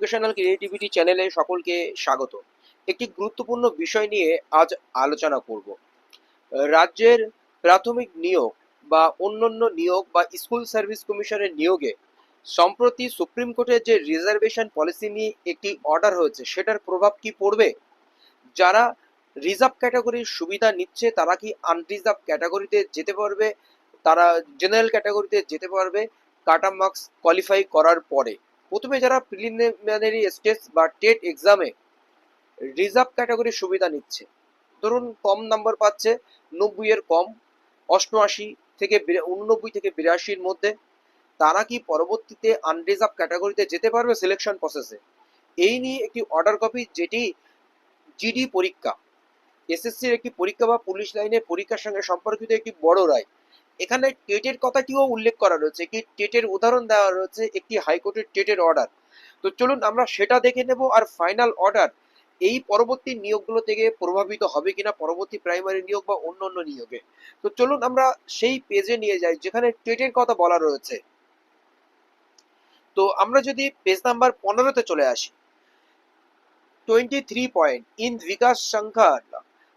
Educational creativity চ্যানেলে সকলকে স্বাগত। একটি গুরুত্বপূর্ণ বিষয় নিয়ে আজ আলোচনা করব। রাজ্যের প্রাথমিক নিয়োগ বা অন্যান্য নিয়োগ বা স্কুল সার্ভিস কমিশনের নিয়োগে সম্প্রতি সুপ্রিম কোর্টের যে রিজার্ভেশন পলিসি নিয়ে একটি অর্ডার হয়েছে, সেটার প্রভাব কি পড়বে? যারা রিজার্ভ ক্যাটাগরির সুবিধা নিচ্ছে, তারা কি আনরিজার্ভ ক্যাটাগরিতে যেতে পারবে? তারা জেনারেল ক্যাটাগরিতে যেতে পারবে? কাটা মার্কস কোয়ালিফাই করার পরে। প্রথমে যারা প্রিলিমিনারি স্টেজ বা টেট এক্সামে রিজার্ভ ক্যাটাগরির সুবিধা নিচ্ছে, ধরুন কম নাম্বার পাচ্ছে, নব্বই এর কম, অষ্টআশি থেকে উননব্বই থেকে বিরাশির মধ্যে, তারা কি পরবর্তীতে আনরিজার্ভ ক্যাটাগরিতে যেতে পারবে সিলেকশন প্রসেসে এই নিয়ে একটি অর্ডার কপি যেটি জিডি পরীক্ষা এসএসসির একটি পরীক্ষা বা পুলিশ লাইনের পরীক্ষার সঙ্গে সম্পর্কিত একটি বড় রায়। এখানে টেটের কথাটিও উল্লেখ করা রয়েছে কি টেটের উদাহরণ দেওয়া রয়েছে একটি হাইকোর্টের টেটের অর্ডার তো চলুন আমরা সেটা দেখে নেব আর ফাইনাল অর্ডার এই পরবর্তী নিয়োগগুলো থেকে প্রভাবিত হবে কিনা, পরবর্তী প্রাইমারি নিয়োগ বা অন্য অন্য নিয়োগে। তো চলুন আমরা সেই পেজে নিয়ে যাই যেখানে টেটের কথা বলা রয়েছে। তো আমরা যদি পেজ নাম্বার পনেরোতে চলে আসি। টোয়েন্টি থ্রি পয়েন্ট ইন বিকাশ সংখ্যার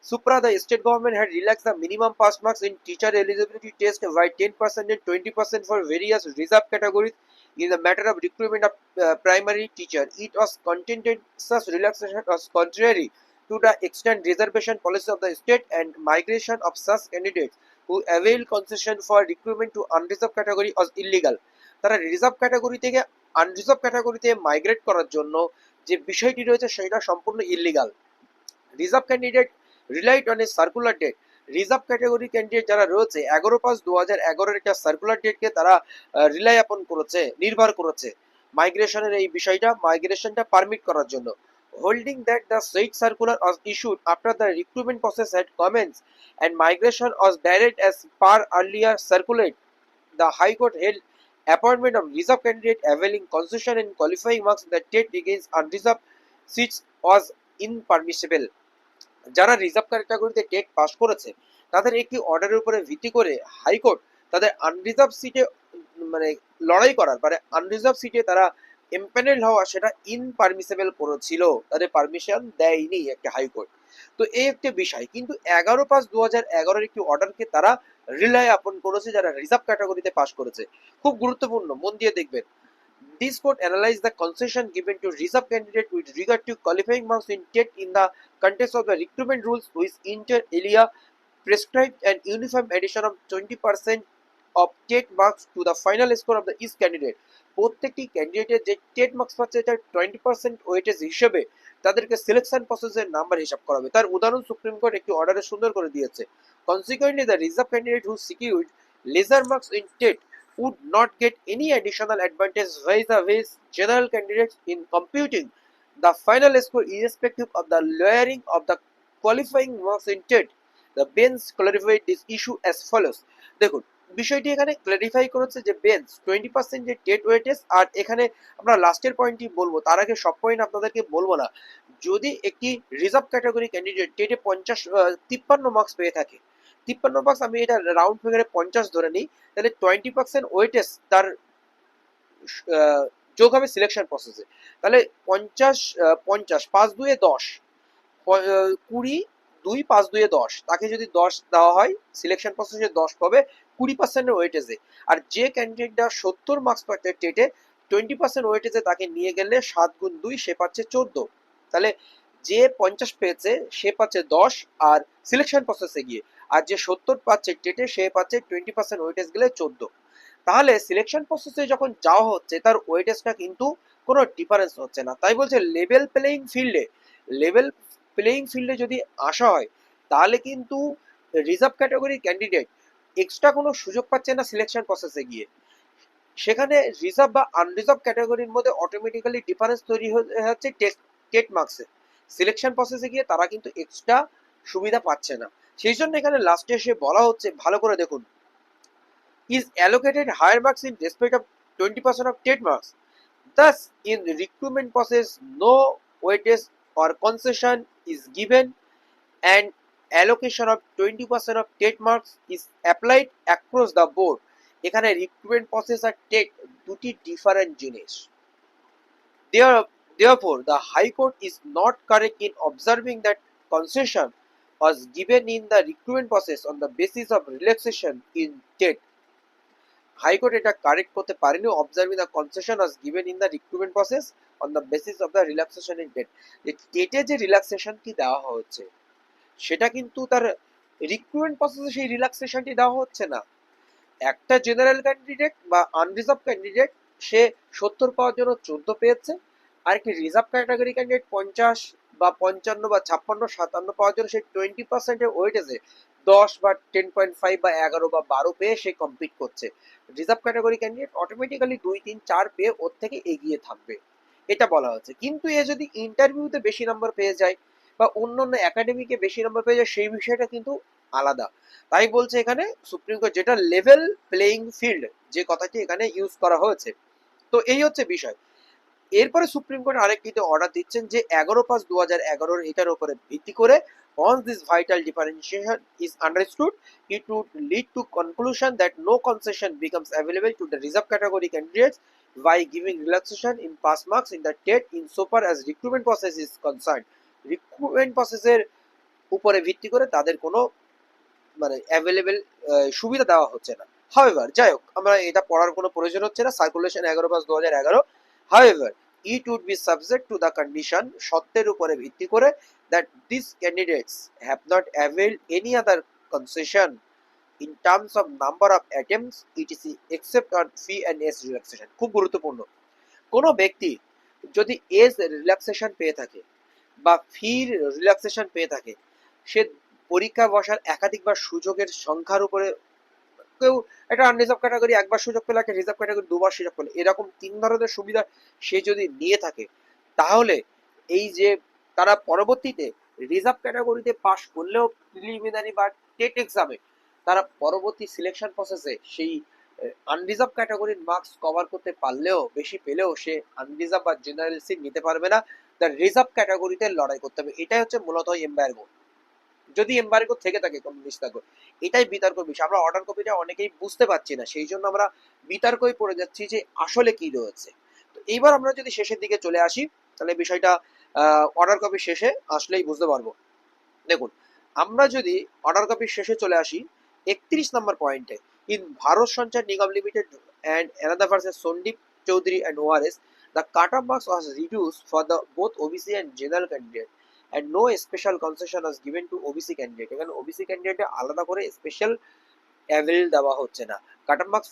Supra, the state government had relaxed the minimum pass marks in teacher eligibility test by 10% and 20% for various reserve categories in the matter of recruitment of uh, primary teacher. It was contended such relaxation was contrary to the extent reservation policy of the state and migration of such candidates who avail concession for recruitment to unreserved category was illegal. তারা reserve category থেকে unreserved ক্যাটাগরিতে migrate করার জন্য যে বিষয়টি রয়েছে সেটা সম্পূর্ণ illegal reserve candidate relied on a circular date reserve category candidate যারা রয়েছে এগারো পাঁচ দু হাজার এগারোর একটা সার্কুলার ডেটকে তারা রিলাই আপন করেছে নির্ভর করেছে মাইগ্রেশনের এই বিষয়টা মাইগ্রেশনটা পারমিট করার জন্য holding that the said circular was issued after the recruitment process had commenced and migration was direct as per earlier circulate the high court held appointment of reserve candidate availing concession and qualifying marks in the state against unreserved seats was impermissible যারা reserve ক্যাটাগরিতে TET pass করেছে, তাদের একটি অর্ডারের উপরে ভিত্তি করে high court তাদের আনরিজার্ভ সিটে মানে লড়াই করার মানে আনরিজার্ভ সিটে তারা এমপ্যানেল হওয়া সেটা ইনপারমিসেবল করেছিল। তাদের পারমিশন দেয়নি একটা হাইকোর্ট। তো এই একটি বিষয়। কিন্তু এগারো পাঁচ দু হাজার এগারোর একটি অর্ডারকে তারা রিলাই আপন করেছে, যারা রিজার্ভ ক্যাটাগরিতে পাস করেছে। খুব গুরুত্বপূর্ণ, মন দিয়ে দেখবেন। This court analyzed the concession given to reserve candidate with regard to qualifying marks in TET in the context of the recruitment rules which inter alia prescribed an uniform addition of 20% of TET marks to the final score of the each candidate. প্রত্যেকটি ক্যান্ডিডেটের যে TET marks পাচ্ছে এটা twenty percent weightage হিসেবে তাদেরকে selection প্রসেসের number হিসাব করা হবে তার উদাহরণ সুপ্রিম কোর্ট একটি অর্ডারে সুন্দর করে দিয়েছে consequently the reserve candidate who secured lesser marks in TET would not get any additional advantage vis-a-vis general candidates in computing the final score irrespective of the lowering of the qualifying marks TET. The bench clarified this issue as follows. দেখুন বিষয়টি এখানে clarify করেছে যে bench twenty percent যে TET weightage আর এখানে আমরা লাস্টের পয়েন্টটি বলব তার আগে সব পয়েন্ট আপনাদেরকে বলব না যদি একটি রিজার্ভ ক্যাটাগরি ক্যান্ডিডেট টেটে পঞ্চাশ তিপ্পান্ন মার্কস পেয়ে থাকে তিপ্পান্ন মার্কস আমি এটা রাউন্ড ফিগারে পঞ্চাশ ধরে নিই, তাহলে টোয়েন্টি পার্সেন্ট ওয়েটেজ তার যোগ হবে সিলেকশন প্রসেসে তাহলে পঞ্চাশ পঞ্চাশ, পাঁচ দুয়ে দশ কুড়ি, দুই, পাঁচ দুয়ে দশ, তাকে যদি দশ দেওয়া হয় সিলেকশন প্রসেসে দশ পাবে কুড়ি পার্সেন্টের ওয়েটেজে আর যে ক্যান্ডিডেটটা সত্তর মার্কস পাচ্ছে টেটে টোয়েন্টি পার্সেন্ট ওয়েটেজে তাকে নিয়ে গেলে সাত গুণ দুই, সে পাচ্ছে চোদ্দ। তাহলে যে পঞ্চাশ পেয়েছে, সে পাচ্ছে দশ, আর সিলেকশন প্রসেসে গিয়ে। আর যে সত্তর পাচ্ছে, টেটে সে পাচ্ছে টোয়েন্টি পার্সেন্ট ওয়েটেজ গেলে চোদ্দ। তাহলে সিলেকশন প্রসেসে যখন যাওয়া হচ্ছে, তার ওয়েটেজটা কিন্তু কোনো ডিফারেন্স হচ্ছে না। তাই বলছে লেভেল প্লেইং ফিল্ডে লেভেল প্লেইং ফিল্ডে যদি আসা হয়, তাহলে কিন্তু রিজার্ভ ক্যাটাগরি ক্যান্ডিডেট এক্সট্রা কোনো সুযোগ পাচ্ছে না সিলেকশন প্রসেসে গিয়ে। সেখানে রিজার্ভ বা আনরিজার্ভ ক্যাটাগরির মধ্যে অটোমেটিক্যালি ডিফারেন্স তৈরি হয়ে টেস্ট টেট মার্কসে সিলেকশন প্রসেসে গিয়ে তারা কিন্তু এক্সট্রা সুবিধা পাচ্ছে না। সেই জন্য এখানে লাস্টে এসে বলা হচ্ছে ভালো করে দেখুন is allocated higher marks in respect of 20% of TET marks. Thus, in the recruitment process, no weightage or concession is given and allocation of 20% of TET marks is applied across the board. এখানে recruitment process আর TET দুটি different জিনিস দেওয়ার Therefore, the High Court is not correct in observing that concession was given in the recruitment process on the basis of relaxation in debt. High court এটা correct করতে পারেনি observing the concession was given in the recruitment process on the basis of the relaxation in TET যে ডেটে যে রিল্যাক্সেশনটি দেওয়া হচ্ছে, সেটা কিন্তু তার রিক্রুটমেন্ট প্রসেসে সেই রিল্যাক্সেশনটি দেওয়া হচ্ছে না একটা জেনারেল ক্যান্ডিডেট বা আনরিজার্ভ ক্যান্ডিডেট সে সত্তর পাওয়ার জন্য চোদ্দ পেয়েছে আর একটি রিজার্ভ ক্যাটাগরি ক্যান্ডিডেট পঞ্চাশ বা পঞ্চান্ন বা ছাপ্পান্ন, সাতান্ন পাওয়ার জন্য সে টোয়েন্টি পার্সেন্টের ওয়েটেজে দশ বা টেন পয়েন্ট ফাইভ বা এগারো বা বারো পেয়ে সে কমপ্লিট করছে। রিজার্ভ ক্যাটাগরি ক্যান্ডিডেট অটোমেটিক্যালি দুই, তিন, চার পেয়ে ওর থেকে এগিয়ে থাকবে। এটা বলা হচ্ছে। কিন্তু এ যদি ইন্টারভিউতে বেশি নম্বর পেয়ে যায় বা অন্য অন্য একাডেমিকে বেশি নম্বর পেয়ে যায়, সেই বিষয়টা কিন্তু আলাদা। তাই বলছে এখানে সুপ্রিম কোর্ট যেটা লেভেল প্লেইং ফিল্ড যে কথাটি এখানে ইউজ করা হয়েছে। তো এই হচ্ছে বিষয়। এরপরে সুপ্রিম কোর্ট আরেকটিতে অর্ডার দিচ্ছেন যে এগারো পাঁচ দু হাজার এগারোর এটার উপরে ভিত্তি করে once this vital differentiation is understood it would lead to conclusion that no concession becomes available to the reserve category candidates by giving relaxation in pass marks in the TET in so far as recruitment process is concerned recruitment processের উপরে ভিত্তি করে তাদের কোনো মানে available সুবিধা দেওয়া হচ্ছে না হাওয়েভার যাই হোক আমরা এটা পড়ার কোনো প্রয়োজন হচ্ছে না সার্কুলেশন এগারো পাঁচ দু হাজার এগারো however it would be subject to the condition সত্যের উপরে ভিত্তি করে that these candidates have not availed any other concession in terms of number of attempts etc except on fee and age relaxation খুব গুরুত্বপূর্ণ কোনো ব্যক্তি যদি এজ রিল্যাক্সেশন পেয়ে থাকে বা ফির রিল্যাক্সেশন পেয়ে থাকে সে পরীক্ষা বসার একাধিকবার সুযোগের সংখ্যার উপরে কেউ একটা আনরিজার্ভ ক্যাটাগরি একবার সুযোগ পেলে, একটা রিজার্ভ ক্যাটাগরি দুবার সুযোগ পেলে, এরকম তিন ধরনের সুবিধা সে যদি নিয়ে থাকে, তাহলে এই যে তারা পরবর্তীতে রিজার্ভ ক্যাটাগরিতে পাশ করলেও প্রিলিমিনারি বা টেট এক্সামে তারা পরবর্তী সিলেকশন প্রসেসে সেই আনরিজার্ভ ক্যাটাগরির মার্কস কভার করতে পারলেও, বেশি পেলেও সে আনরিজার্ভ বা জেনারেল সিট নিতে পারবে না। তার রিজার্ভ ক্যাটাগরিতে লড়াই করতে হবে। এটাই হচ্ছে মূলত এম্বার্গো যদি এম্বার্গো থেকে থাকে কোনো নিষেধাজ্ঞা এটাই বিতর্ক বিষয়। আমরা অর্ডার কপিটা অনেকেই বুঝতে পারছি না, সেই জন্য আমরা বিতর্কই পড়ে যাচ্ছি যে আসলে কি রয়েছে। তো এইবার আমরা যদি শেষের দিকে চলে আসি, তাহলে বিষয়টা অর্ডার কপি শেষে আসলেই বুঝতে পারব। দেখুন, আমরা যদি অর্ডার কপির শেষে চলে আসি, একত্রিশ নম্বর পয়েন্টে in Bharat Sanchar Nigam limited and another versus Sandeep Chowdhury and ORS the cut off marks was reduce for the both OBC and general candidate and no special concession was given to OBC candidate এখানে OBC ক্যান্ডিডেটে আলাদা করে special avail দেওয়া হচ্ছে না কাট off marks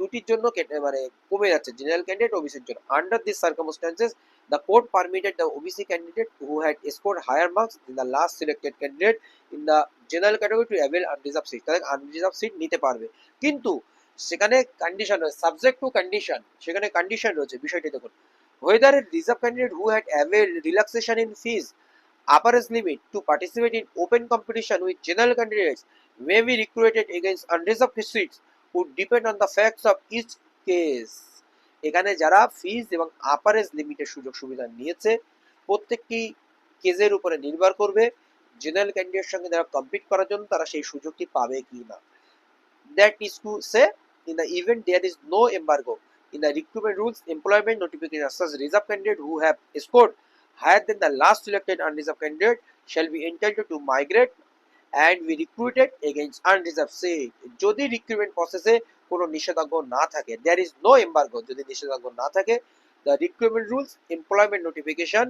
দুটির জন্য মানে কমে যাচ্ছে জেনারেল ক্যান্ডিডেট ওবিসির জন্য under this circumstances the court permitted the OBC candidate who had scored higher marks than the last selected candidate in the general category to avail unreserved seat তাদের unreserved seat নিতে পারবে কিন্তু সেখানে condition subject to condition সেখানে condition রয়েছে বিষয়টি দেখুন a reserve candidate who had availed relaxation in fees upper age limit to participate in open competition with general candidates may be recruited against unreserved seats would depend on the facts of each case. এখানে যারা ফিজ এবং upper age লিমিটের সুযোগ সুবিধা নিয়েছে, প্রত্যেকটি কেজের উপরে নির্ভর করবে জেনারেল ক্যান্ডিডেট সঙ্গে যারা কম্পিট করার জন্য তারা সেই সুযোগটি পাবে কি না that is to say in the event there is no embargo in the recruitment rules employment notification such reserve candidate who have scored higher than the last selected unreserved candidate shall be entitled to migrate and be recruited against unreserved seat যদি recruitment প্রসেসে কোনো নিষেধাজ্ঞা না থাকে দেয়ার is no embargo যদি নিষেধাজ্ঞা না থাকে the recruitment rules employment notification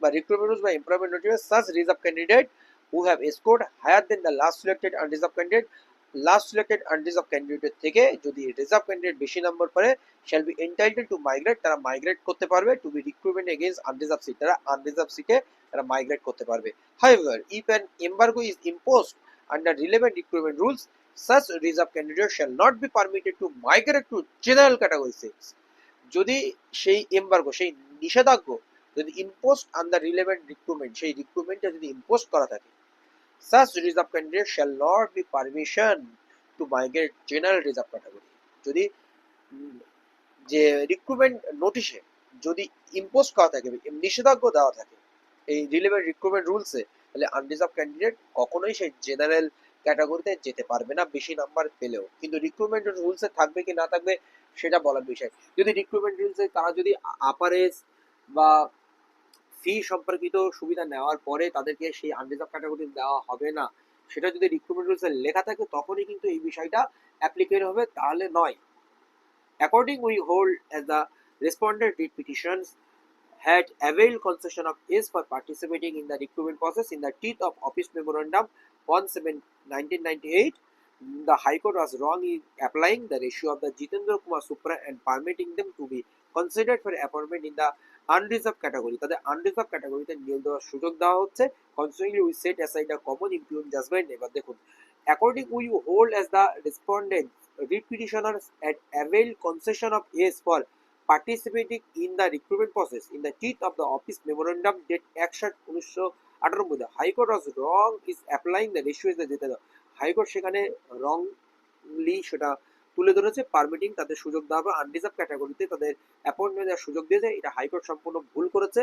বা রিক্রুটমেন্ট রুলস বা employment notification such reserve candidate who have scored higher than the last selected unreserved candidate last selected unreserved ক্যান্ডিডেটের থেকে যদি রিজার্ভ ক্যান্ডিডেট বেশি নম্বর পারে shall be entitled to migrate তারা migrate করতে পারবে। To be recruitment against unreserved seat তারা আনরিজার্ভ সিটে তারা মাইগ্রেট করতে পারবে। However if an embargo is imposed under relevant recruitment rules such reserve candidate shall not be permitted to migrate to general category seats যদি সেই embargo সেই নিষেধাজ্ঞা যদি ইম্পোস্ট আন্ডার রিলেভেন্ট রিক্রুটমেন্ট সেই রিক্রুটমেন্টে যদি ইম্পোস্ট করা থাকে such reserve candidate shall not be permission to migrate general reserve category. যদি যে রিক্রুটমেন্ট নোটিশে যদি ইম্পোজ করা থাকে নিষেধাজ্ঞ দেওয়া থাকে এই রিলেভেন্ট রিক্রুটমেন্ট রুলসে তাহলে আনরিজার্ভ ক্যান্ডিডেট কখনোই সেই জেনারেল ক্যাটাগরিতে যেতে পারবে না বেশি নাম্বার পেলেও কিন্তু রিক্রুটমেন্ট রুলসে থাকবে কি না থাকবে সেটা বলার বিষয় যদি রিক্রুটমেন্ট রুলসে তারা যদি আপার এজ বা ফি সম্পর্কিত সুবিধা নেওয়ার পরে তাদেরকে সেই আনরিজার্ভ ক্যাটাগরি দেওয়া হবে না সেটা যদি রিক্রুটমেন্ট রুলসে লেখা থাকে তখনই কিন্তু এই বিষয়টা অ্যাপ্লিকেবল হবে তাহলে নয় according we hold as the respondent writ petitions had availed concession of is for participating in the recruitment process in the teeth of Office Memorandum 17 1998. The High Court was wrong in applying the ratio of the Jitendra Kumar Supra and permitting them to be considered for appointment in the unreserved category তাদের unreserved ক্যাটাগরিতে নিয়োগ দেওয়ার সুযোগ দেওয়া হচ্ছে। Considering we set aside a common employment judgment এবার দেখুন according we hold as the respondent writ petitioners at avail concession of as for participating in the recruitment process in the teeth of the office memorandum date একশাট উনিশশো আটানব্বইতে high court has wrong is applying the ratio is the জিতে the high court সেখানে wrongly সেটা তুলে ধরেছে permitting তাদের সুযোগ দেওয়া হবে আনরিজার্ভ ক্যাটাগরিতে তাদের অ্যাপয়েন্টমেন্ট দেওয়ার সুযোগ দিয়েছে এটা হাইকোর্ট সম্পূর্ণ ভুল করেছে,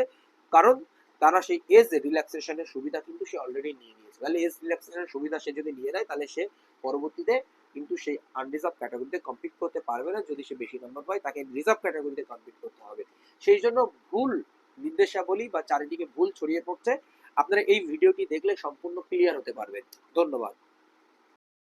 কারণ তারা সেই এজ রিল্যাক্সেশনের সুবিধা কিন্তু সে অলরেডি নিয়ে নিয়েছে। তাহলে এজ রিল্যাক্সেশনের সুবিধা সে যদি নিয়ে নেয়, তাহলে সে পরবর্তীতে কিন্তু সেই আনরিজার্ভ ক্যাটাগরিতে কমপ্লিট করতে পারবে না। যদি সে বেশি নম্বর পায়, তাকে রিজার্ভ ক্যাটাগরিতে কমপ্লিট করতে হবে। সেই জন্য ভুল নির্দেশাবলী বা চারিদিকে ভুল ছড়িয়ে পড়ছে। আপনারা এই ভিডিওটি দেখলে সম্পূর্ণ ক্লিয়ার হতে পারবেন। ধন্যবাদ।